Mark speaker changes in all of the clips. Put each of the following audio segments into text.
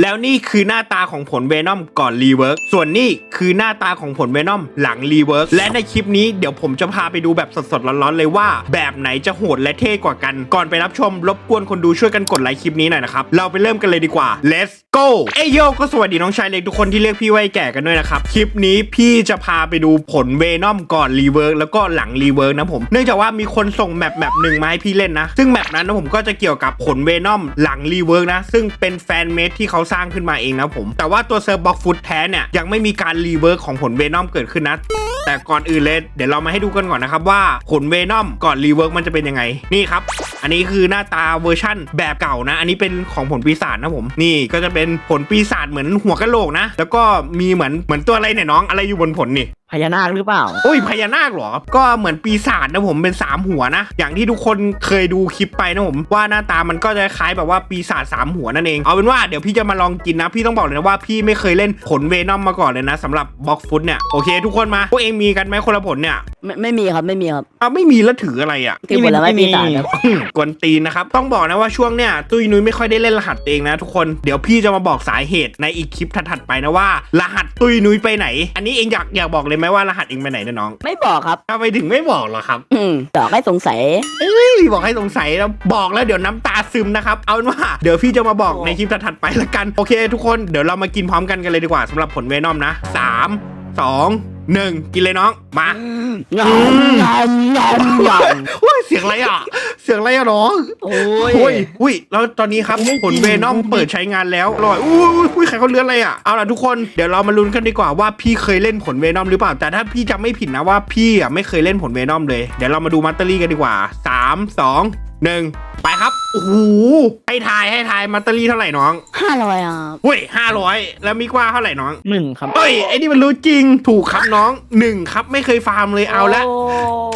Speaker 1: แล้วนี่คือหน้าตาของผลเวนอมก่อนรีเวิร์กส่วนนี่คือหน้าตาของผลเวนอมหลังรีเวิร์กและในคลิปนี้เดี๋ยวผมจะพาไปดูแบบสดๆร้อนๆเลยว่า แบบไหนจะโหดและเท่กว่ากัน ก่อนไปรับชม รบกวนคนดูช่วยกันกดไลค์คลิปนี้หน่อยนะครับ เราไปเริ่มกันเลยดีกว่า let's go เอ้ยโยก็สวัสดีน้องชายเล็กทุกคนที่เรียกพี่ไว้แก่กันด้วยนะครับ คลิปนี้พี่จะพาไปดูผลเวนอมก่อนรีเวิร์กแล้วก็หลังรีเวิร์กนะผม เนื่องจากว่ามีคนส่งแมปแมปหนึ่งมาให้พี่เล่นนะ ซึ่งแมปนั้นนะผมก็จะเกี่ยวกับผลเวนอมหลังรีเวิร์กนะ ซึ่งเป็นแฟนเมที่เขาาสร้างขึ้นมาเองนะผม แต่ว่าตัวเซิร์ฟบ็อกฟุตแท้เนี่ยยังไม่มีการรีเวิร์กของผลเวนอมเกิดขึ้นนะแต่ก่อนอื่นเลยเดี๋ยวเรามาให้ดูกันก่อนนะครับว่าผลเวนอมก่อนรีเวิร์กมันจะเป็นยังไงนี่ครับ อันนี้คือหน้าตาเวอร์ชั่นแบบเก่านะ อันนี้เป็นของผลปีศาจนะผม นี่ก็จะเป็นผลปีศาจเหมือนหัวกะโหลกนะ แล้วก็มีเหมือนเหมือนตัวอะไรเนี่ยน้องอะไรอยู่บนผลนี่
Speaker 2: พญานาคหรือเปล่า
Speaker 1: โอ้ยพญานาคเหรอ ก็เหมือนปีศาจนะผมเป็น 3 หัวนะ อย่างที่ทุกคนเคยดูคลิปไปนะผม ว่าหน้าตามันก็จะคล้ายแบบว่าปีศาจสามหัวนั่นเอง เอาเป็นว่าเดี๋ยวพี่จะมาลองกินนะ พี่ต้องบอกเลยนะว่าพี่ไม่เคยเล่นผลเวนอมมาก่อนเลยนะสำหรับบล็อกฟุตเนี่ย โอเค ทุกคนมาพวกเองมีกันไหมคนละผลเนี่ย
Speaker 2: ไม่ไม่มีครับไม่มีครับ
Speaker 1: เอาไม่มีแล้วถืออะไรอะ
Speaker 2: คือผลไม้ปีศาจครับ
Speaker 1: กวนตีนนะครับ ต้องบอกนะว่าช่วงเนี้ยตุ้ยนุ้ยไม่ค่อยได้เล่นรหัสเองนะทุกคน เดี๋ยวพี่จะมาบอกสาเหตุในอีกคลิปถัดๆไปนะว่า รหัสตุ้ยนุ้ยไปไหน อันนี้เองอยากอยากบอกเลยไหมว่ารหัสเองไปไหนนะน้อง
Speaker 2: ไม่บอกครับ
Speaker 1: ทำไมถึงไม่บอกเหรอครับ
Speaker 2: อืมต่อให้สงสัย
Speaker 1: เอ้ยบอกให้สงสัยแล้วบอกแล้วเดี๋ยวน้ำตาซึมนะครับ เอาเป็นว่า เดี๋ยวพี่จะมาบอกในคลิปถัดๆไปละกัน โอเค ทุกคน เดี๋ยวเรามากินพร้อมกันกันเลยดีกว่าสำหรับผลเวนอมนะสามสอง หนึ่งกินเลยน้อง มา
Speaker 2: งอมงอมงอมงอม
Speaker 1: อุ้ยเสียงอะไรอะ เสียงอะไรอะน้อง
Speaker 2: โอ้
Speaker 1: โอ้ย
Speaker 2: ย
Speaker 1: อุ้ยแล้วตอนนี้ครับ
Speaker 2: ไม่กิน
Speaker 1: ผลเวนอมเปิดใช้งานแล้วอร่อยอุ้ยอุ้ยอุ้ยใครเขาเลือนอะไรอะ เอาล่ะทุกคน เดี๋ยวเรามาลุ้นกันดีกว่าว่าพี่เคยเล่นผลเวนอมหรือเปล่า แต่ถ้าพี่จำไม่ผิดนะว่าพี่อะไม่เคยเล่นผลเวนอมเลย เดี๋ยวเรามาดูมัตเตอรี่กันดีกว่าสามสอง หนึ่งไปครับโอ้โหให้ทายให้ทายมัตเตอรี่เท่าไหร่น้อง
Speaker 2: ห้าร้อยอะ
Speaker 1: เฮ้ยห้าร้อยแล้วมิกว่าเท่าไหร่น้อง
Speaker 2: หนึ่งครับ
Speaker 1: เอ้ยไอ้นี่มันรู้จริงถูกครับน้องหนึ่งครับไม่เคยฟาร์มเลยเอาละ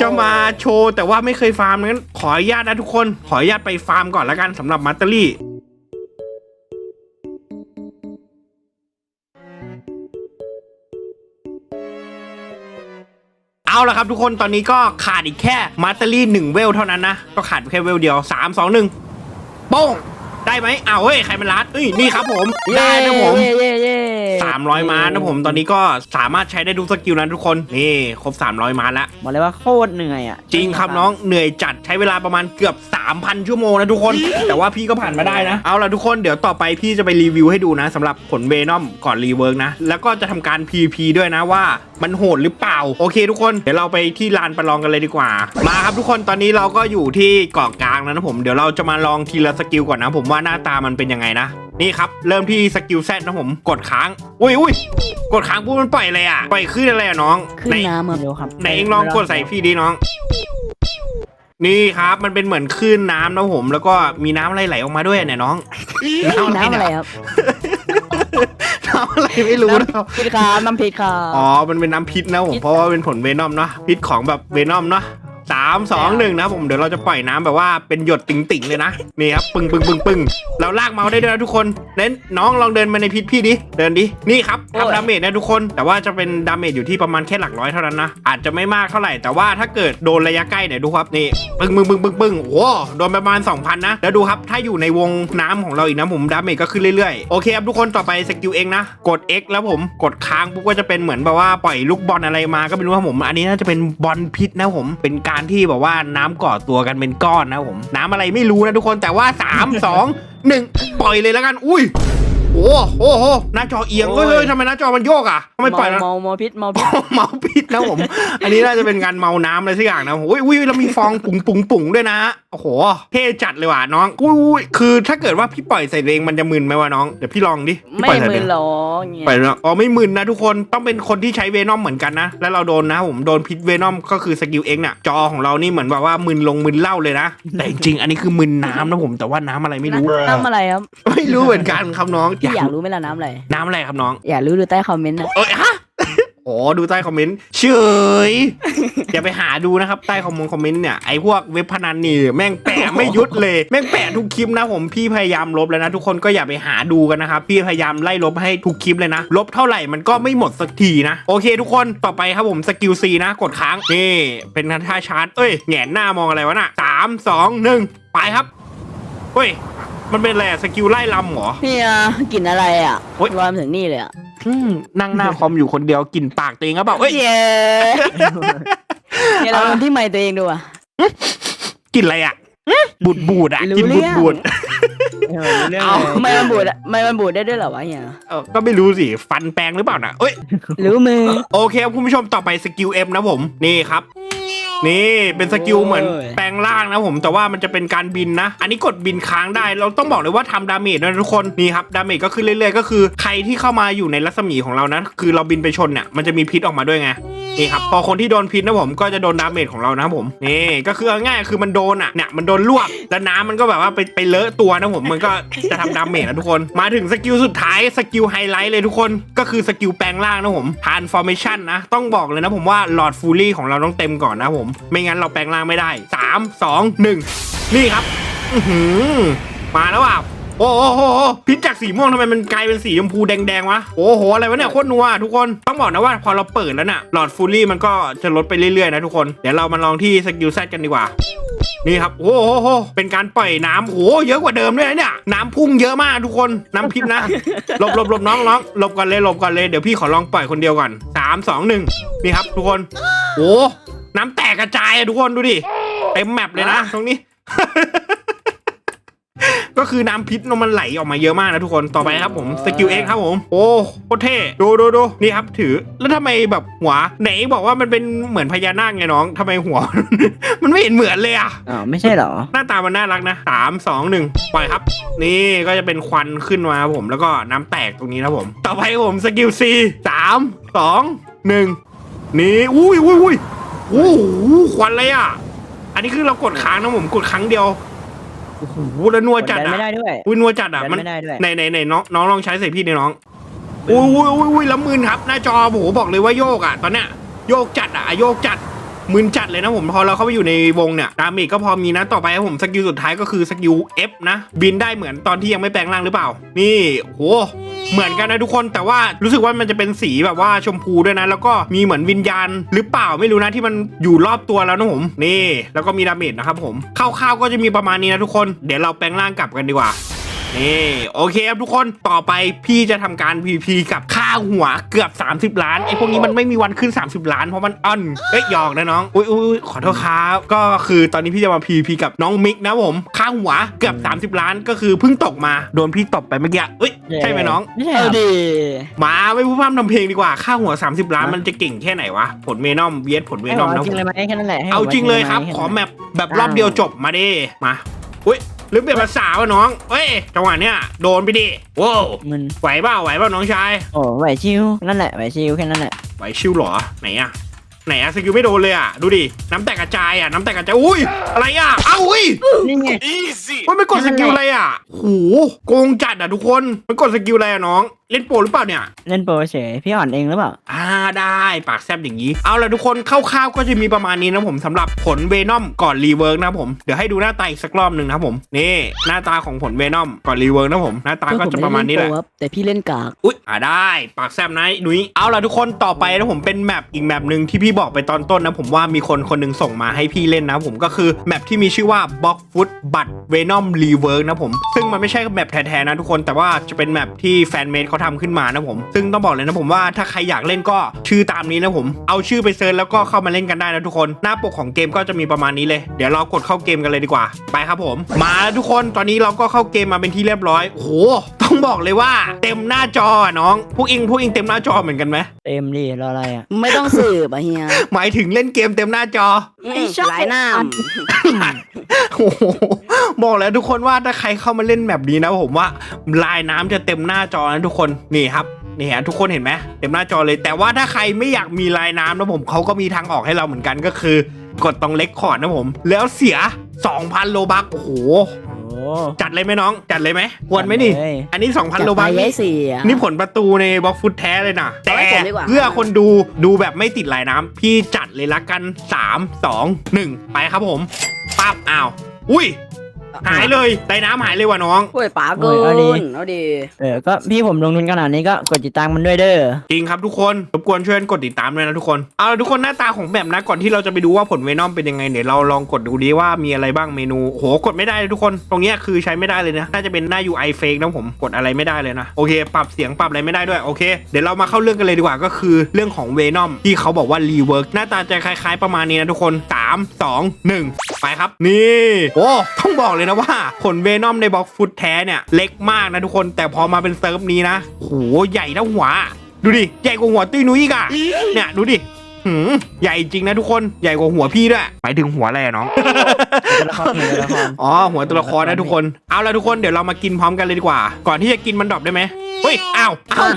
Speaker 1: จะมาโชว์แต่ว่าไม่เคยฟาร์มงั้นขออนุญาตนะทุกคน ขออนุญาตไปฟาร์มก่อนแล้วกันสำหรับมัตเตอรี่ เอาละครับทุกคนตอนนี้ก็ขาดอีกแค่มาตเตอรี่หนึ่งเวลเท่านั้นนะ ก็ขาดแค่เวลเดียว3 2 1โป้งได้ไหมอ้าวเฮ้ย ใครมันรัดเอ้ย นี่ครับผม ได้นะผม
Speaker 2: เย่เย่เย่
Speaker 1: 300 ม้านะผมตอนนี้ก็สามารถใช้ได้ทุกสกิลนะทุกคนนี่ครบ 300 ม้าแล้ว
Speaker 2: บอกเลยว่าโคตรเหนื่อยอะ
Speaker 1: จริงครับน้องเหนื่อยจัดใช้เวลาประมาณเกือบ 3,000 ชั่วโมงนะทุกคน แต่ว่าพี่ก็ผ่านมาได้นะ เอาล่ะทุกคนเดี๋ยวต่อไปพี่จะไปรีวิวให้ดูนะสำหรับผลเวนอมก่อนรีเวิร์กนะ แล้วก็จะทำการ PVP ด้วยนะว่ามันโหดหรือเปล่า โอเคทุกคนเดี๋ยวเราไปที่ลานประลองกันเลยดีกว่า มาครับทุกคนตอนนี้เราก็อยู่ที่เกาะกลางแล้วนะผมเดี๋ยวเราจะมาลองทีละสกิลก่อนนะ ผมว่าหน้าตามันเป็นยังไงนะ นี่ครับ เริ่มที่สกิลแซดนะผม กดค้าง อุ้ยอุ้ยกดค้างปุ๊บมันปล่อยอะไรอะ ปล่อยขึ้นอะไรอะน้อง
Speaker 2: ขึ้น
Speaker 1: ไหน
Speaker 2: น้ำครับเร็วครับ
Speaker 1: ไหนเองลองกดใส่พี่ดีน้อง นี่ครับมันเป็นเหมือนคลื่นน้ำนะผม แล้วก็มีน้ำอะไรไหลออกมาด้วยเนี่ยน้องน้ำอะไร
Speaker 2: น้ำอะไร
Speaker 1: เนี่ย
Speaker 2: ครับ
Speaker 1: น้ำอะไรไม่รู้นะครับ
Speaker 2: พิษครับน้ำพิษครับ
Speaker 1: อ๋อ มันเป็นน้ำพิษนะผม
Speaker 2: พิษ
Speaker 1: เพราะว่าเป็นผลเวนอมเนาะ พิษของแบบเวนอมเนาะ สามสองหนึ่งนะผมเดี๋ยวเราจะปล่อยน้ำแบบว่าเป็นหยดติ่งๆเลยนะนี่ครับปึ้งปึ้งปึ้งปึ้งเราลากเมาส์ได้ด้วยนะทุกคนเน้นน้องลองเดินมาในพิษพี่ดิเดินดินี่ครับทำดาเมจนะทุกคน แต่ว่าจะเป็นดาเมจอยู่ที่ประมาณแค่หลักร้อยเท่านั้นนะอาจจะไม่มากเท่าไหร่แต่ว่าถ้าเกิดโดนระยะใกล้เนี่ยดูครับนี่ปึ้งปึ้งปึ้งปึ้งปึ้งโอ้โหโดนประมาณ2,000นะแล้วดูครับถ้าอยู่ในวงน้ำของเราอีกนะผมดาเมจก็ขึ้นเรื่อยๆโอเคครับทุกคนต่อไปสกิลเองนะกด X แล้วผมกดค้างปุ๊บก็จะเป็นเหมือนแบบว่าปล่อยลูกบอลอะไรมาก็ไม่รู้ครับผม อันนี้น่าจะเป็นบอลพิษนะผมเป็นการที่แบบว่าน้ำก่อตัวกันเป็นก้อนนะผม น้ำอะไรไม่รู้นะทุกคนแต่ว่า 3 2 1 ปล่อยเลยแล้วกัน อุ้ย โอ้โหโอ้โหหน้าจอเอียงเฮ้ยเฮ้ยทำไมหน้าจอมันโยกอะทำไมปล่อยแล้ว
Speaker 2: เมาเมาพิษเมาพิษ
Speaker 1: เมาพิษนะผม อันนี้น่าจะเป็นการเมาน้ำอะไรสักอย่างนะอุ้ยอุ้ยแล้วมีฟองปุ๋งปุ๋งปุ๋งด้วยนะ โอ้โห เท่จัดเลยว่ะน้องอุ้ยอุ้ยคือถ้าเกิดว่าพี่ปล่อยใส่ตัวเองมันจะมึนไหมวะน้อง เดี๋ยวพี่ลองดิพี่
Speaker 2: ไม่
Speaker 1: ปล่อยใส่
Speaker 2: มึ
Speaker 1: ตัวเอนง
Speaker 2: หรอกเงี้ย
Speaker 1: ปล่อยแล้วอ๋อไม่มึนนะทุกคน ต้องเป็นคนที่ใช้เวนอมเหมือนกันนะ แล้วเราโดนนะผมโดนพิษเวนอมก็คือสกิลเอ็กเนี่ยจอของเรานี่เหมือนแบบว่ามึนลงมึนเล่าเลยนะ แต่จริงๆอันนี้คือมึนน้ำนะผม แต่ว่าน้ำอะไรไม่รู้
Speaker 2: น้ำอะไรครับ
Speaker 1: ไม่รู้เหมือนกันครับน้อง
Speaker 2: พี่อยากรู้ไหมล่ะน้ำอะไร
Speaker 1: น้ำอะไรครับน้อง
Speaker 2: อยากรู้ดูใต้คอมเมนต์นะ
Speaker 1: เอ้ยฮะโอ้ดูใต้คอมเมนต์เฉยอย่าไปหาดูนะครับ ใต้คอมมงคอมเมนต์เนี่ยไอ้พวกเว็บพนันนี่แม่งแปะไม่ยุดเลย แม่งแปะทุกคลิปนะผมพี่พยายามลบแล้วนะ ทุกคนก็อย่าไปหาดูกันนะครับ พี่พยายามไล่ลบให้ทุกคลิปเลยนะ ลบเท่าไหร่มันก็ไม่หมดสักทีนะ โอเค ทุกคนต่อไปครับผมสกิลซีนะ กดค้างนี่เป็นท่าชาร์จเอ้ยแหงนหน้ามองอะไรวะน่ะสามสองหนึ่งไปครับเฮ้ย มันเป็นอะไรอะสกิลไล่ลำเหรอ
Speaker 2: เฮียกลิ่นอะไรอะ
Speaker 1: โอ๊ย
Speaker 2: รวมถึงนี่เลยอะ
Speaker 1: อืมนั่งหน้าคอมอยู่คนเดียวกลินปากตัวเองก็แบบเอ้ย
Speaker 2: เย้เนี่ยเราทำที่ไมค์ตัวเองดูอะ
Speaker 1: กลินอะไรอะบูดบูดๆอะ
Speaker 2: รู้
Speaker 1: กิน
Speaker 2: เรื่
Speaker 1: บูด
Speaker 2: อง
Speaker 1: บูด
Speaker 3: เออเรื่อง
Speaker 1: เอา
Speaker 3: เลย
Speaker 2: ไม่มันบูดอะไม่มันบูดได้ด้วยเหรอวะเฮีย
Speaker 1: เออก็ไม่รู้สิ ฟันแปลงหรือเปล่านะเอ้ย
Speaker 2: รู้มือ
Speaker 1: โอเคครับคุณผู้ชมต่อไปสกิลเอ็มนะผม นี่ครับ นี่เป็นสกิลเหมือน
Speaker 2: โอ้ย
Speaker 1: แปลงร่างนะผม แต่ว่ามันจะเป็นการบินนะ อันนี้กดบินค้างได้ เราต้องบอกเลยว่าทำดาเมจด้วยนะทุกคน นี่ครับดาเมจก็ขึ้นเรื่อยๆ ก็คือใครที่เข้ามาอยู่ในรัศมีของเรานะ คือเราบินไปชนเนี่ยมันจะมีพิษออกมาด้วยไงนี่ครับพอคนที่โดนพิษนะผมก็จะโดนดาเมจของเรานะผมนี่ก็คือเอาง่ายๆคือมันโดนอะเนี่ยมันโดนลวกแล้วน้ำมันก็แบบว่าไปไปเลอะตัวนะผมมันก็จะทำดาเมจนะทุกคน มาถึงสกิลสุดท้ายสกิลไฮไลท์เลยทุกคนก็คือสกิลแปลงร่างนะผม transformation นะต้องบอกเลยนะผมว่าหลอดฟูลี่ของเราต้องเต็มก่อนนะผมไม่งั้นเราแปลงร่างไม่ได้ 3 2 1 นี่ครับมาแล้วอะโอ้โหพิษจากสีม่วงทำไมมันกลายเป็นสีชมพูแดงๆวะโอ้โหอะไรวะเนี่ยโคตรนัวทุกคนต้องบอกนะว่าพอเราเปิดแล้วน่ะหลอดฟูลี่มันก็จะลดไปเรื่อยๆนะทุกคนเดี๋ยวเรามาลองที่สกิลแซดกันดีกว่านี่ครับ โอ้โห เป็นการปล่อยน้ำโอ้โหเยอะกว่าเดิมด้วยนะเนี่ย น้ำพุ่งเยอะมากทุกคน น้ำพิษนะ หลบหลบหลบน้องน้องหลบก่อนเลยหลบก่อนเลย เดี๋ยวพี่ขอลองปล่อยคนเดียวก่อนสามสองหนึ่งนี่ครับทุกคน โอ้ น้ำแตกกระจายอะทุกคนดูดิเต็มแมปเลยนะตรงนี้ ก็คือน้ำพิษมันไหลออกมาเยอะมากนะทุกคนต่อไปครับผมสกิลเอ็กครับผม โอ้โคตรเท่ดูดูดูนี่ครับถือแล้วทำไมแบบหัว ไหนบอกว่ามันเป็นเหมือนพญานาคไงน้องทำไมหัว มันไม่เห็นเหมือนเลยอะ
Speaker 3: อ๋อไม่ใช่เหรอ
Speaker 1: หน้าตามันน่ารักนะสามสองหนึ่งปล่อยครับ นี่ก็จะเป็นควันขึ้นมาครับผมแล้วก็น้ำแตกตรงนี้นะผม ต่อไปครับผมสกิลซีสามสองหนึ่งนี่อุ้ยอุ้ยอุ้ยโอ้โหควันเลยอะ อันนี้คือเรากดค้างนะผมกดครั้งเดียวโอ้โหแล้วนัวจัดอะ
Speaker 3: ไม่ได้ด้วย
Speaker 1: อุ้ยนัวจัดอะมันไหนไหนไหนน้องน้องลองใช้ใส่พี่ในน้องอุ้ยอุ้ยอุ้ยอุ้ยแล้วมืนครับ หน้าจอโอ้โหบอกเลยว่าโยกอะตอนเนี้ยโยกจัดอะโยกจัด มึนจัดเลยนะผมพอเราเข้าไปอยู่ในวงเนี่ยดาเมจก็พอมีนะต่อไปครับผมสกิลสุดท้ายก็คือสกิล F นะ บินได้เหมือนตอนที่ยังไม่แปลงร่างหรือเปล่า นี่โหเหมือนกันนะทุกคนแต่ว่ารู้สึกว่ามันจะเป็นสีแบบว่าชมพูด้วยนะ แล้วก็มีเหมือนวิญญาณหรือเปล่าไม่รู้นะที่มันอยู่รอบตัวแล้วนะผมนี่ แล้วก็มีดาเมจนะครับผมคร่าวๆก็จะมีประมาณนี้นะทุกคน เดี๋ยวเราแปลงร่างกลับกันดีกว่า นี่โอเคครับทุกคนต่อไปพี่จะทำการ PVP กับค่าหัวเกือบ 30 ล้านไอ้พวกนี้มันไม่มีวันขึ้น 30 ล้านเพราะมันอ่อนเอ้ยหยอกนะน้องอุ้ยอุ้ยขอโทษครับก็คือตอนนี้พี่จะมา PVP กับน้องมิกนะผมค่าหัวเกือบ 30 ล้านก็คือเพิ่งตกมาโดนพี่ตบไปเมื่อกี้เอ้ยใช่ไหมน้อง
Speaker 3: ไม่ใช่
Speaker 2: เอ
Speaker 3: ค
Speaker 2: อ
Speaker 3: รับ
Speaker 2: ดี
Speaker 1: มาไม่พูดพร่ำทำเพลงดีกว่าค่าหัว 30 ล้านมันจะเก่งแค่ไหนวะผลเมนอมเวียดผลเม
Speaker 3: ให้
Speaker 1: น
Speaker 3: ผ
Speaker 1: อม
Speaker 3: มเอา
Speaker 1: นะ
Speaker 3: จริงเลยไหมแค่นั้นแหละให้ผม
Speaker 1: เอาจริงเลยครับาขอ
Speaker 3: ไหม
Speaker 1: แมปแบบรอบเดียวจบมาดิมาอุ้ย หรือเปลี่ยนภาษาวะน้องเอ้ยจังหวะเนี้ยโดนไปดิว้าว
Speaker 3: มัน
Speaker 1: ไหวเปล่าไหวเปล่าน้องชาย
Speaker 3: โอ้ไหวชิวนั่นแหละไหวชิวแค่นั้นแหละ
Speaker 1: ไหวชิวเหรอไหนอะไหนอะสกิลไม่โดนเลยอะดูดิน้ำแตกกระจายอะน้ำแตกกระจายอุ้ยอะไรอะเอ้าอุ้ย
Speaker 3: นี่ไง
Speaker 1: ว่าไม่กดสกิลอะไรอะโหโกงจัดอะทุกคนมันกดสกิลอะไรอะน้องเล่นโปรหรือเปล่าเนี่ย
Speaker 3: เล่นโปรเฉยพี่อ่อนเองหรือเปล่า
Speaker 1: อ่าได้ปากแซบอย่างนี้ เอาละทุกคนคร่าวๆก็จะมีประมาณนี้นะผมสำหรับผลเวนอมก่อนรีเวิร์กนะผม เดี๋ยวให้ดูหน้าตาอีกสักรอบหนึ่งนะครับผม นี่หน้าตาของผลเวนอมก่อนรีเวิร์กนะผม หน้าตาก็จะประมาณนี้แหละ
Speaker 2: เพื่อผไได้เล่โปรครับแต่พี่เล่นกาก
Speaker 1: อุ๊ย อ่าได้ ปากแซบนะนุ้ยเอาล่ะทุกคนต่อไปนะผมเป็นแมปอีกแมปหนึ่งที่พี่บอกไปตอนต้นนะผมว่ามีคนคนหนึงส่งมาให้พี่เล่นนะผมก็คือแมปที่มีชื่อว่า Box Foot บัตเวนอมรีเวิร์กนะผมซึ่งมันไม่ใช่แมปแท้ๆนะทุกคนแต่ว่าจะเป็นแมปที่แฟนเมดเขาทำขึ้นมานะผม ซึ่งต้องบอกเลยนะผมว่าถ้าใครอยากเล่นก็ชื่อตามนี้นะผม เอาชื่อไปเซิร์ชแล้วก็เข้ามาเล่นกันได้นะทุกคน หน้าปกของเกมก็จะมีประมาณนี้เลย เดี๋ยวเรากดเข้าเกมกันเลยดีกว่า ไปครับผม มาแล้วทุกคนตอนนี้เราก็เข้าเกมมาเป็นที่เรียบร้อยโอ้โหต้องบอกเลยว่าเต็มหน้าจออะน้องพวกเองพวกเองเต็มหน้าจอเหมือนกันไหม
Speaker 3: เต็มดิรออะไรอะ
Speaker 2: ไม่ต้องสืบอะเฮีย
Speaker 1: หมายถึงเล่นเกมเต็มหน้าจอ
Speaker 3: ไม่ใช่
Speaker 2: หลายหน้า
Speaker 1: โอ้โหบอกแล้วทุกคนว่าถ้าใครเข้ามาเล่นแบบนี้นะผมว่าลายน้ำจะเต็มหน้าจอนะทุกคนนี่ครับนี่ฮะทุกคนเห็นไหมเต็มหน้าจอเลย แต่ว่าถ้าใครไม่อยากมีลายน้ำนะผมเขาก็มีทางออกให้เราเหมือนกันก็คือ กดตรงเล็กคอร์ดนะผม แล้วเสีย 2,000 โลบักโอ้โห
Speaker 3: โอ้
Speaker 1: จัดเลยไหมน้อง จัดเลยไหมควรไหมนี่
Speaker 3: จัดเลย
Speaker 1: อันนี้ 2,000 โล
Speaker 2: จะไป
Speaker 1: บัก
Speaker 2: ไว้
Speaker 1: นี่
Speaker 2: เสีย
Speaker 1: นี่ผลประตูในบล็อกฟุตแท้เลยนะแต่
Speaker 2: เอาไว้ผมดีกว่า
Speaker 1: เพื่อคนดูดูแบบไม่ติดลายน้ำพี่จัดเลยละกัน 3 2 1 ไปครับผมปั๊บอ้าวอุ้ย หายเลยใต้น้ำหายเลยว่ะน้อง
Speaker 2: โอ้ยป๋าเกิ
Speaker 3: โอ้ยเอาดิ
Speaker 2: นเอาดิ
Speaker 3: เออ ก็พี่ผมลงทุนขนาดนี้ก็กดติดตามมันด้วยเด้อ
Speaker 1: จริงครับทุกคนรบกวนช่วยกดติดตามด้วยนะทุกคนเอาละทุกคนหน้าตาของแบบนะก่อนที่เราจะไปดูว่าผลเวนอมเป็นยังไงเดี๋ยวเราลองกดดูดีว่ามีอะไรบ้างเมนูโหกดไม่ได้เลยทุกคน ตรงเนี้ยคือใช้ไม่ได้เลยนะน่าจะเป็นหน้า UI fake นะผมกดอะไรไม่ได้เลยนะโอเค ปรับเสียงปรับอะไรไม่ได้ด้วยโอเค เดี๋ยวเรามาเข้าเรื่องกันเลยดีกว่าก็คือเรื่องของเวนอมที่เขาบอกว่ารีเวิร์กหน้าตาจะคล้าย ๆ ประมาณนี้นะทุกคน 3 2 1 ไปครับ นี่โอ้ต้องบอกเลยนะว่าผลเวนอมในบล็อกฟุตแท้เนี่ยเล็กมากนะทุกคนแต่พอมาเป็นเซิร์ฟนี้นะโหใหญ่เท่าหัวดูดิ ใหญ่กว่าหัวตุ้ยนุ้ยอีกอะเนี่ย ดูดิ หืมใหญ่จริงนะทุกคนใหญ่กว่าหัวพี่ด้วยหมายถึงหัวอะไรอะน้อง
Speaker 3: ตัวละครหนึ่งตัวละคร
Speaker 1: อ๋อหัวตัวละครนะทุกคนเอาละทุกคนเดี๋ยวเรามากินพร้อมกันเลยดีกว่า ก่อนที่จะกินมันดรอปได้ไหมเฮ้ยอ้าวอ้าว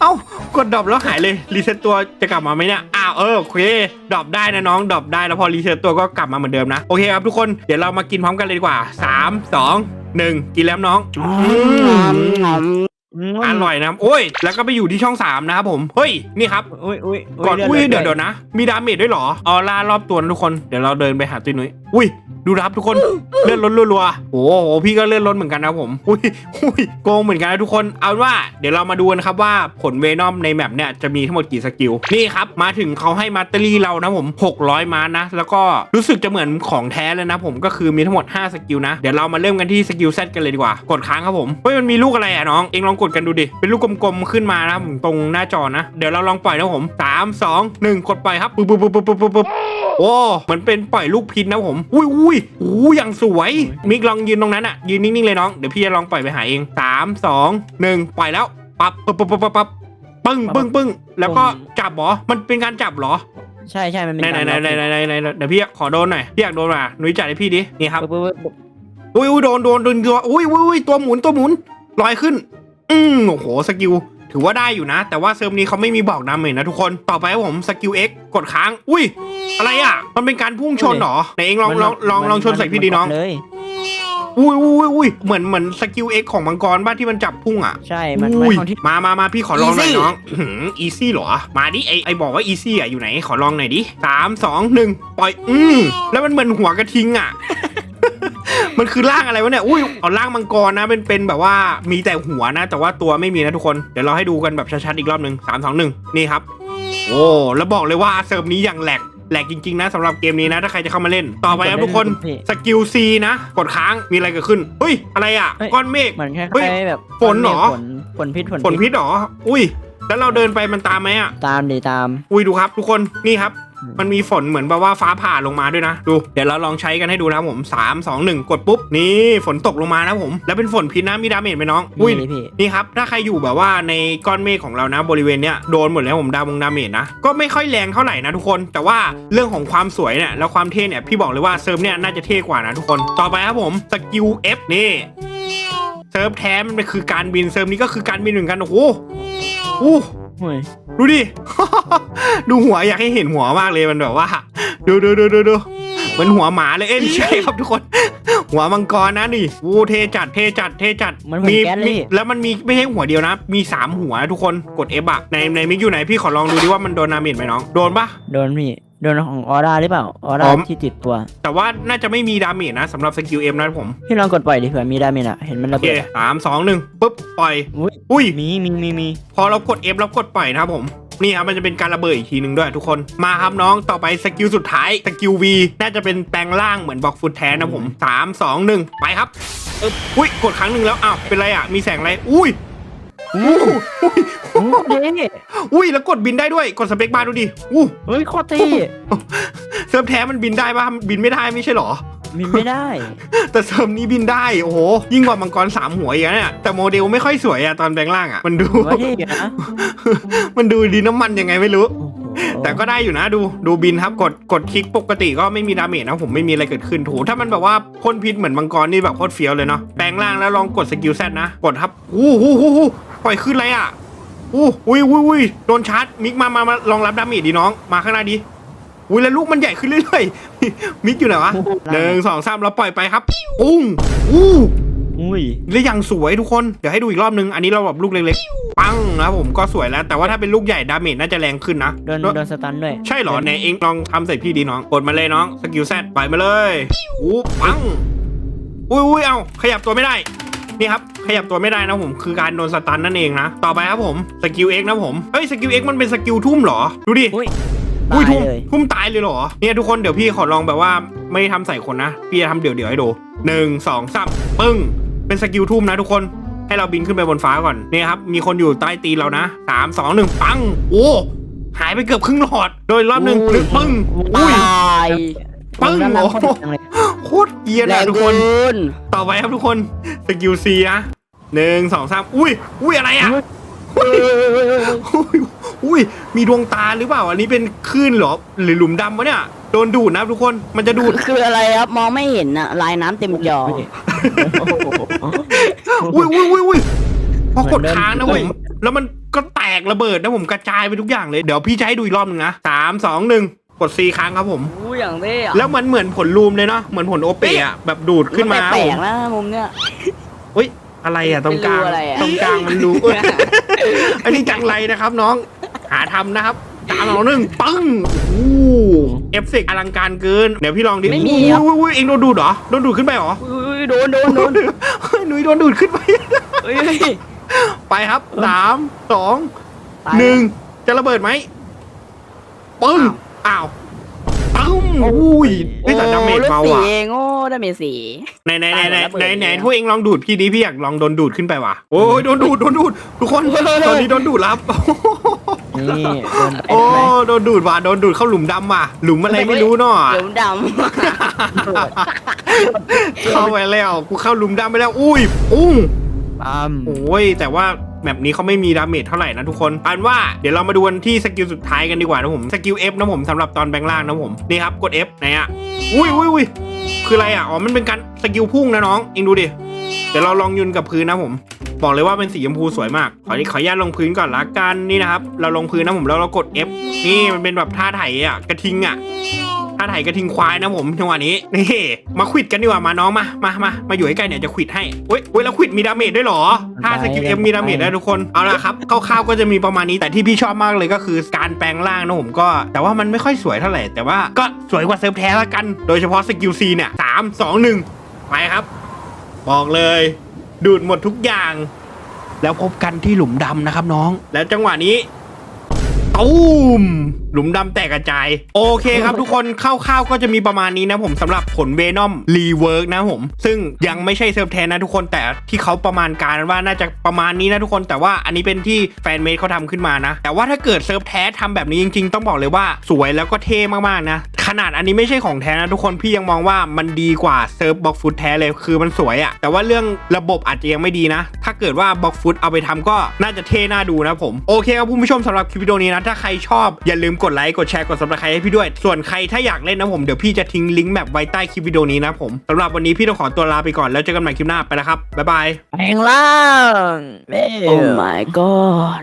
Speaker 1: เอ้ากดดรอปแล้วหายเลยรีเซ็ตตัวจะกลับมาไหมเนี่ยอ้าวเออโอเคดรอปได้นะน้องดรอปได้แล้วพอรีเซ็ตตัวก็กลับมาเหมือนเดิมนะโอเคครับทุกคนเดี๋ยวเรามากินพร้อมกันเลยดีกว่าสามสองหนึ่งกินแล้วน้อง อืม อร่อยนะครับโอ้ย แล้วก็ไปอยู่ที่ช่องสามนะครับผม เฮ้ย นี่ครับ
Speaker 3: อุ้ยอุ้ย
Speaker 1: ก่อน
Speaker 3: ลื
Speaker 1: อุ้ย
Speaker 3: ลื
Speaker 1: เดี๋ยวเดี๋ยวนะ มีดาเมจด้วยเหรอออร่ารอบตัวนะทุกคน เดี๋ยวเราเดินไปหาตุ้ยนุ้ย อุ้ย ดูนะครับทุกคนเลื่อนรถรัวๆโอ้โหพี่ก็เลื่อนรถเหมือนกันนะผมอุ้ยอุ้ยโกงเหมือนกันนะทุกคนเอาเป็นว่าเดี๋ยวเรามาดูกันครับว่าผลเวนอมในแมปเนี่ยจะมีทั้งหมดกี่สกิลนี่ครับมาถึงเขาให้มาตเตอรี่เรานะผม 600มานะ แล้วก็รู้สึกจะเหมือนของแท้เลยนะผมก็คือมีทั้งหมด 5 สกิลนะ เดี๋ยวเรามาเริ่มกันที่สกิลเซตกันเลยดีกว่ากดค้างครับผมเฮ้ยมันมีลูกอะไรอะน้องเองลองกดกันดูดิเป็นลูกกลมๆขึ้นมานะผมตรงหน้าจอนะเดี๋ยวเราลองปล่อยนะผมสามสองหนึ่งกดปล่อยครับปุ๊บปุ๊บปุ๊บปุ๊บปุ๊บปุ๊บโอ้เหมือนเป็นปล่อยลูกพินนะผมอุ้ยอุ้ยอู้อย่างสวย มิกลองยืนตรงนั้นอะ ยืนนิ่งๆเลยน้อง เดี๋ยวพี่จะลองปล่อยไปหาเองสามสองหนึ่งปล่อยแล้ว ปั๊บปั๊บปั๊บปั๊บปั๊บปั๊บปึ้งปึ้งปึ้งแล้วก็จับเหรอ มันเป็นการจับเหรอ
Speaker 3: ใช่ใช่มันเป็น
Speaker 1: ไหน
Speaker 3: การ
Speaker 1: ไหนไหนไหนไหนไหนไหนเดี๋ยวพี่ขอโดนหน่อยพี่อยากโดนมาหนุ่ยจัดให้พี่ดินี่ครับ
Speaker 3: ปึ๊บปึ๊บปึ๊บ
Speaker 1: อุ้ยอุ้ยโดนโดนโดนตัวอุ้ยอุ้ยอุ้ยตัวหมุนตัวหมุนลอยขึ้น อืมโอ้โหสกิล ถือว่าได้อยู่นะ แต่ว่าเซิร์ฟนี้เขาไม่มีบอกดาเมจนะทุกคนต่อไปครับผมสกิล X กดค้าง อุ้ย อะไรอะ มันเป็นการพุ่งชนเหรอไหนเองลองลองลองลองชนใส่พี่ดีน้อง
Speaker 3: เลย
Speaker 1: อุ้ยอุ้ยอุ้ยเหมือนเหมือนสกิล X ของมังกรบ้านที่มันจับพุ่งอะ
Speaker 3: ใช่ มัน
Speaker 1: อุ้ย
Speaker 3: มันของที่
Speaker 1: มามามาพี่ขอลองหน่อย
Speaker 2: Easy
Speaker 1: น้องอีซี่เหรอ มาดิไอไอบอกว่าอีซี่อะอยู่ไหนขอลองหน่อยดิสามสองหนึ่งปล่อย อืมแล้วมันเหมือนหัวกระทิงอะ มันคือร่างอะไรวะเนี่ย อุ้ย เอาร่างมังกรนะ เป็นเป็นแบบว่ามีแต่หัวนะ แต่ว่าตัวไม่มีนะทุกคน เดี๋ยวเราให้ดูกันแบบชัดๆอีกรอบหนึ่งสามสองหนึ่งนี่ครับ โอ้ แล้วบอกเลยว่าเซิร์ฟนี้อย่างแหลกแหลกจริงๆนะสำหรับเกมนี้นะถ้าใครจะเข้ามาเล่น ต่อไปครับทุกคนสกิล C นะ กดค้างมีอะไรเกิดขึ้นเฮ้ยอะไรอะ ก้อนเมฆ
Speaker 3: เหมือนแค่
Speaker 1: เฮ้ย
Speaker 3: แบบ
Speaker 1: ฝนเหรอ
Speaker 3: ฝนฝนพิษฝน
Speaker 1: ฝนพิษเหรออุ้ย แล้วเราเดินไปมันตามไหมอะ
Speaker 3: ตามดีตาม
Speaker 1: อุ้ยดูครับ ทุกคนนี่ครับ
Speaker 3: อื ม
Speaker 1: มันมีฝนเหมือนแบบว่าฟ้าผ่าลงมาด้วยนะ ดู เดี๋ยวเราลองใช้กันให้ดูนะครับผม 3 2 1 กดปุ๊บ นี่ฝนตกลงมานะผม แล้วเป็นฝนพิษนะมีดาเมจไหมน้อง อุ้ย
Speaker 3: นี่พี่
Speaker 1: นี่ครับ ถ้าใครอยู่แบบว่าในก้อนเมฆของเรานะบริเวณเนี้ยโดนหมดแล้วผมดาวมงดาเมจนะ ก็ไม่ค่อยแรงเท่าไหร่นะทุกคน แต่ว่าเรื่องของความสวยเนี่ยแล้วความเท่เนี่ยพี่บอกเลยว่าเซิร์ฟเนี่ยน่าจะเท่กว่านะทุกคน ต่อไปครับผมสกิล F นี่เซิร์ฟแท้มันคือการบินเซิร์ฟนี้ก็คือการบินเหมือนกันโอ้โห อู้
Speaker 3: โอ้ย
Speaker 1: ดูดิ ดูหัวอยากให้เห็นหัวมากเลยมันแบบว่า ดูดูดูดูดูเหมือนหัวหมาเลยเอ้ยไม่ใช่ครับทุกคน หัวมังกรนะนี่โอ้เทจัดเทจัดเทจัด
Speaker 3: มันเหมือนแก๊สเลย
Speaker 1: มีแล้วมันมีไม่ใช่หัวเดียวนะ มีสามหัวนะทุกคนกด F อะในในมิกอยู่ไหนพี่ขอลองดูดิว่ามันโดนนาเมจไหมน้องโดนปะ
Speaker 3: โดนพี่ โดนของออร่าหรือเปล่าออร่า
Speaker 1: อ๋อ
Speaker 3: ที่ติดตัว
Speaker 1: แต่ว่าน่าจะไม่มีดาเมจนะสำหรับสกิลเอ็มนะผม
Speaker 3: พี่ลองกดปล่อยดิเผื่อมีดาเมจอะเห็นมัน
Speaker 1: โอ
Speaker 3: ระ
Speaker 1: เค
Speaker 3: เบิดอะ
Speaker 1: สามสองหนึ่งปุ๊บปล่อย
Speaker 3: อุ้ย
Speaker 1: อุ้ย
Speaker 3: มีมีมีมี
Speaker 1: พอเรากด F แล้วกดปล่อยนะครับผม นี่ครับมันจะเป็นการระเบิดอีกทีหนึ่งด้วยทุกคนมาครับน้องต่อไปสกิลสุดท้ายสกิล V น่าจะเป็นแปลงร่างเหมือนบอกฟุตแทนนะผมสามสองหนึ่งไปครับเอออุ้ยกดครั้งหนึ่งแล้วอ้าวเป็นไรอะ มีแสงอะไร อุ้ย อู้อุ้ย
Speaker 3: โอ้เท่
Speaker 1: อุ้ยแล้วกดบินได้ด้วยกดสเปคบาร์ดูดิอู้
Speaker 3: เฮ้ยโคตรเท่
Speaker 1: เซิร์ฟแท้มันบินได้ปะบินไม่ได้ไม่ใช่เหรอ
Speaker 3: มีไม่ได้
Speaker 1: แต่เซิร์ฟนี้บินได้โอ้โหยิ่งกว่ามังกรสามหัวอีกนะเนี่ยแต่โมเดลไม่ค่อยสวยอะตอนแปลงร่างอะมันดู
Speaker 3: ว่าเท่อยู่นะ
Speaker 1: มันดูดีน้ำมันยังไงไม่รู้
Speaker 3: โอ้โห
Speaker 1: แต่ก็ได้อยู่นะดูดูบินครับกดกดคลิกปกติก็ไม่มีดาเมจนะผมไม่มีอะไรเกิดขึ้นโถูถ้ามันแบบว่าพ่นพิษเหมือนมังกรนี่แบบโคตรเฟี้ยวเลยเนาะแปลงร่างแล้วลองกดสกิลแซดนะ กดครับอู้หูหูหู ปล่อยขึ้นอะไรอะอู้อุ้ยอุ้ยอุ้ยโดนชาร์จมิกมามามาลองรับดาเมจดีน้องมาข้างหน้าดีอุ้ยแล้วลูกมันใหญ่ขึ้นเรื่อยๆ มิกอยู่ไหนวะหนึ่งสองสามเราปล่อยไปครับปุ้งอู้
Speaker 3: อุ้ย
Speaker 1: และอย่างสวยทุกคนเดี๋ยวให้ดูอีกรอบนึงอันนี้เราแบบลูกเล็กๆปังนะครับผมก็สวยแล้ว แต่ว่าถ้าเป็นลูกใหญ่ดาเมจน่าจะแรงขึ้นนะ
Speaker 3: โดนโดนสตันด้วย
Speaker 1: ใช่เหรอไหนเองลองทำใส่พี่ดีน้องกดมาเลยน้องสกิลแซดไปมาเลยอู้ปังอุ้ยอุ้ยเอาขยับตัวไม่ได้ นี่ครับขยับตัวไม่ได้นะผมคือการโดนสตันนั่นเองนะ ต่อไปครับผมสกิลเอ็กนะผมเฮ้ยสกิลเอ็กมันเป็นสกิลทุ่มเหรอ ดูดิ
Speaker 3: อุ้ย
Speaker 1: อุ้ย
Speaker 3: ตาย
Speaker 1: ทุ่ม
Speaker 3: เลย
Speaker 1: ทุ่มตายเลยเหรอเนี่ยทุกคนเดี๋ยวพี่ขอลองแบบว่าไม่ทำใส่คนนะ พี่จะทำเดี๋ยวเดี๋ยวๆให้ดูหนึ่งสองสามปึ้ง เป็นสกิลทุ่มนะทุกคนให้เราบินขึ้นไปบนฟ้าก่อนเนี่ยครับมีคนอยู่ใต้ตีนเรานะสามสองหนึ่งปัง โอ้หายไปเกือบครึ่งหลอด โดยรอบหนึ่งหนึ่งปึ้งอุ้ย
Speaker 2: ตาย
Speaker 1: ปึ้ง
Speaker 3: ด้านล่าง
Speaker 1: โอ้
Speaker 3: โค
Speaker 1: โห
Speaker 3: ตรจังเลย
Speaker 1: โคตรเกรียน
Speaker 2: แร
Speaker 1: อะ
Speaker 2: ง
Speaker 1: ทุกค
Speaker 2: เกิ
Speaker 1: น
Speaker 2: น
Speaker 1: ต่อไปครับทุกคนสกิลซีนะหนึ่งสองสามอุ้ยอุ้ยอะไรอะอุ้ยอุ้ยมีดวงตาหรือเปล่า อันนี้เป็นคลื่นเหรอหรือหลุมดำวะเนี่ยโดนดูดนะทุกคนมันจะดูด
Speaker 2: คืออะไรครับมองไม่เห็นอะลายน้ำเต็มจอ
Speaker 1: อุ้ยอุ้ยอุ้ยอุ้ยพอกด
Speaker 3: เหมือนเดิม
Speaker 1: ค้างนะผมแล้วมันก็แตกระเบิดนะผมกระจายไปทุกอย่างเลยเดี๋ยวพี่จะให้ดูอีกรอบหนึ่งนะสามสองหนึ่ง กดซีค้างครับผม
Speaker 2: อู้อย่างเท่อะ
Speaker 1: แล้วมันเหมือนผลลูมเลยเนาะเหมือนผลโอเปะอะแบบดูดขึ้นมา
Speaker 2: แปล
Speaker 1: ผม
Speaker 2: กๆนะมุมเนี้ย
Speaker 1: อุ้ยอะไรอะตรงกลาง
Speaker 2: เป็นรูอะไรอะ
Speaker 1: ตรงกลางมันรูเอ้ยอันนี้จังไรนะครับน้องหาทำนะครับสามสองหนึ่งปังโอ้เอฟเฟกต์อลังการเกิน เดี๋ยวพี่ลองดิ
Speaker 2: ไม่มี
Speaker 1: อุ้ย
Speaker 2: ครับ
Speaker 1: อุ้ยอุ้ยเองโดนดูดเหรอโดนดูดขึ้นไปเหรอ
Speaker 2: อุ้ยโดนโดนโดน
Speaker 1: เฮ้ยหนุ่ยโดนดูดขึ้นไป
Speaker 2: เฮ้ย
Speaker 1: ไปครับสามสอง
Speaker 2: ตาย
Speaker 1: หนึ่งจะระเบิดไหมปึ้งอ้าว ตึ้มอุ้ยนี่แต่ดาเมจเบา
Speaker 2: โอ้ลด
Speaker 1: อะ
Speaker 2: สีเองโอ้ดาเมจสี
Speaker 1: ไหนไหนไหนไหน
Speaker 2: ตายหมด
Speaker 1: ไหน
Speaker 2: แล้ว
Speaker 1: ไหน
Speaker 2: เบิด
Speaker 1: พวกเองลองดูดพี่ดิพี่อยากลองโดนดูดขึ้นไปว่ะโอ้ยโดนดูดโดนดูดทุกคนตอนนี้โดนดูดแล้วครับ
Speaker 3: นี่โดนไป
Speaker 1: โอ้
Speaker 3: ไหม
Speaker 1: โดนดูดว่ะโดนดูดเข้าหลุมดำว่ะหลุมอะไรไม่รู้เนาะ
Speaker 2: เหลืองด
Speaker 1: เข้าไปแล้วกูเข้าหลุมดำไปแล้วอุ้ยอุ้ง
Speaker 3: ปั๊ม
Speaker 1: โอ้ยแต่ว่า แบบนี้เขาไม่มีดาเมจเท่าไหร่นะทุกคนอันว่าเดี๋ยวเรามาดูกันที่สกิลสุดท้ายกันดีกว่านะผมสกิล F นะผมสำหรับตอนแบงล่างนะผมนี่ครับกด F ไหนอะอุ้ยอุ้ยอุ้ยคืออะไรอะอ๋อมันเป็นการสกิลพุ่งนะน้องเองดูดิเดี๋ยวเราลองยืนกับพื้นนะผมบอกเลยว่าเป็นสีชมพูสวยมาก ขอขออนุญาตลงพื้นก่อนละกันนี่นะครับ เราลงพื้นนะผมแล้วเรากด F นี่มันเป็นแบบท่าไถอะกระทิงอะ ท่าไถกระทิงควายนะผมจังหวะนี้นี่มาควิดกันดีกว่ามาน้องมามามามาอยู่ใกล้ๆเนี่ยจะควิดให้เว้ยเว้ยแล้วควิดมีดาเมจด้วยเหรอท่าสกิล F มีดาเมจได้ทุกคนเอาละครับคร่าวๆก็จะมีประมาณนี้แต่ที่พี่ชอบมากเลยก็คือการแปลงร่างนะผมก็ แต่ว่ามันไม่ค่อยสวยเท่าไหร่แต่ว่าก็สวยกว่าเซิร์ฟแท้ละกัน โดยเฉพาะสกิล C เนี่ยสามสองหนึ่งไปครับ บอกเลย ดูดหมดทุกอย่าง แล้วพบกันที่หลุมดำนะครับน้อง แล้วจังหวะนี้ ตูมหลุมดำแตกกระจาย โอเคครับทุกคนคร่าวๆก็จะมีประมาณนี้นะผมสำหรับผลเวนอมรีเวิร์กนะผม ซึ่งยังไม่ใช่เซิร์ฟแทนนะทุกคนแต่ที่เขาประมาณการว่าน่าจะประมาณนี้นะทุกคนแต่ว่าอันนี้เป็นที่แฟนเมดเขาทำขึ้นมานะ แต่ว่าถ้าเกิดเซิร์ฟแท้ทำแบบนี้จริง ๆ ต้องบอกเลยว่าสวยแล้วก็เท่มากๆนะขนาดอันนี้ไม่ใช่ของแท้นะทุกคนพี่ยังมองว่ามันดีกว่าเซิร์ฟบล็อกฟุตแท้เลยคือมันสวยอะแต่ว่าเรื่องระบบอาจจะยังไม่ดีนะ ถ้าเกิดว่าบล็อกฟุตเอาไปทำก็น่าจะเท่น่าดูนะผมโอเคครับคุณผู้ชมสำหรับคลิปวิดีโอนี้นะถ้าใครชอบอย่าลืมกดไลค์กดแชร์กดซับสไครต์ให้พี่ด้วย ส่วนใครถ้าอยากเล่นนะผมเดี๋ยวพี่จะทิ้งลิงก์แบบไว้ใต้คลิปวิดีโอนี้นะผมสำหรับวันนี้พี่ต้องขอตัวลาไปก่อนแล้วเจอกันใหม่คลิปหน้าไปแล้วครับบ๊ายบาย
Speaker 3: แปลงล่างเว้ยำ
Speaker 2: Oh my god